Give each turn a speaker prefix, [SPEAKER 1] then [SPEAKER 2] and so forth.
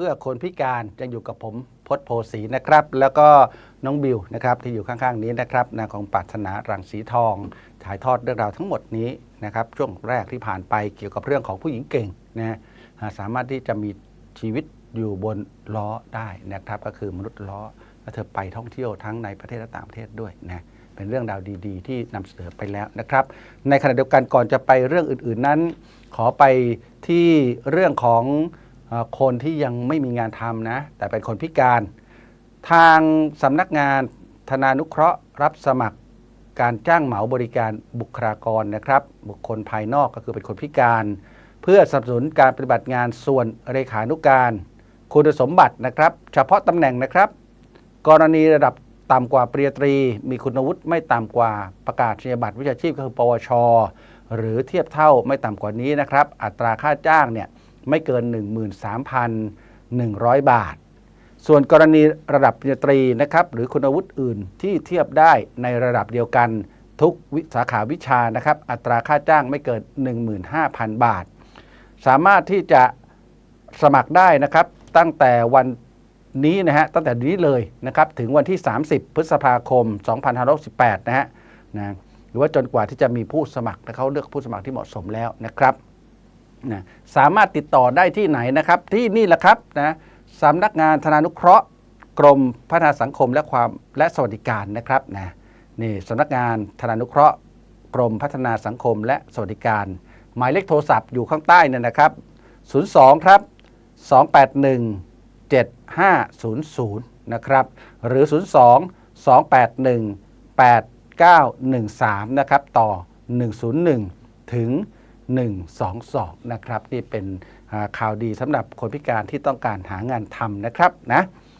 [SPEAKER 1] เพื่อคนพิการยังอยู่กับผมพศโพสีนะครับ แล้วก็น้องบิวนะครับที่อยู่ข้างๆนี้นะครับนะของปรารถนารังสีทองถ่ายทอดเรื่องราวทั้งหมดนี้นะครับช่วงแรกที่ผ่านไปเกี่ยวกับเรื่องของผู้หญิงเก่งนะสามารถที่จะมีชีวิตอยู่บนล้อได้นะครับ ก็คือมนุษย์ล้อและเธอไปท่องเที่ยวทั้งในประเทศและต่างประเทศด้วยนะเป็นเรื่องราวดี ๆ ที่นำเสนอไปแล้วนะครับ ในขณะเดียวกันก่อนจะไปเรื่องอื่น ๆนั้น ขอไปที่เรื่องของ คนที่ยังไม่มีงานทำนะ แต่เป็นคนพิการ ทางสำนักงานธนานุเคราะห์รับสมัครการจ้างเหมาบริการบุคลากรนะครับ บุคคลภายนอกก็คือเป็นคนพิการ เพื่อสนับสนุนการปฏิบัติงานส่วนเลขานุการ คุณสมบัตินะครับ เฉพาะตำแหน่งนะครับ กรณีระดับต่ำกว่าปริญญาตรี มีคุณวุฒิไม่ต่ำกว่าประกาศนียบัตรวิชาชีพก็คือ ปวช หรือเทียบเท่าไม่ต่ำกว่านี้นะครับ อัตราค่าจ้างเนี่ย ไม่เกิน 13,100 บาท ส่วนกรณีระดับปริญญาตรีนะครับหรือคุณวุฒิอื่นที่เทียบได้ในระดับเดียวกันทุกวิสาขาวิชานะครับ อัตราค่าจ้างไม่เกิน 15,000 บาท สามารถที่จะสมัครได้นะครับ ตั้งแต่วันนี้นะฮะตั้งแต่นี้เลยนะครับ ถึงวันที่ 30 พฤษภาคม 2568 นะฮะนะหรือว่าจนกว่าที่จะมีผู้สมัครและเขาเลือกผู้สมัครที่เหมาะสมแล้วนะครับ นะสามารถติดต่อได้ที่ไหนนะครับ ที่นี่แหละครับนะสำนักงานธนานุเคราะห์ กรมพัฒนาสังคมและความและสวัสดิการนะครับนะนี่สำนักงานธนานุเคราะห์ กรมพัฒนาสังคมและสวัสดิการ หมายเลขโทรศัพท์อยู่ข้างใต้เนี่ยนะครับ 02 ครับ 281 7500 นะครับ หรือ 02 281 8913 นะครับ ต่อ 101 ถึง 122 นะครับ นี่เป็นข่าวดีสำหรับคนพิการที่ต้องการหางานทำนะครับนะ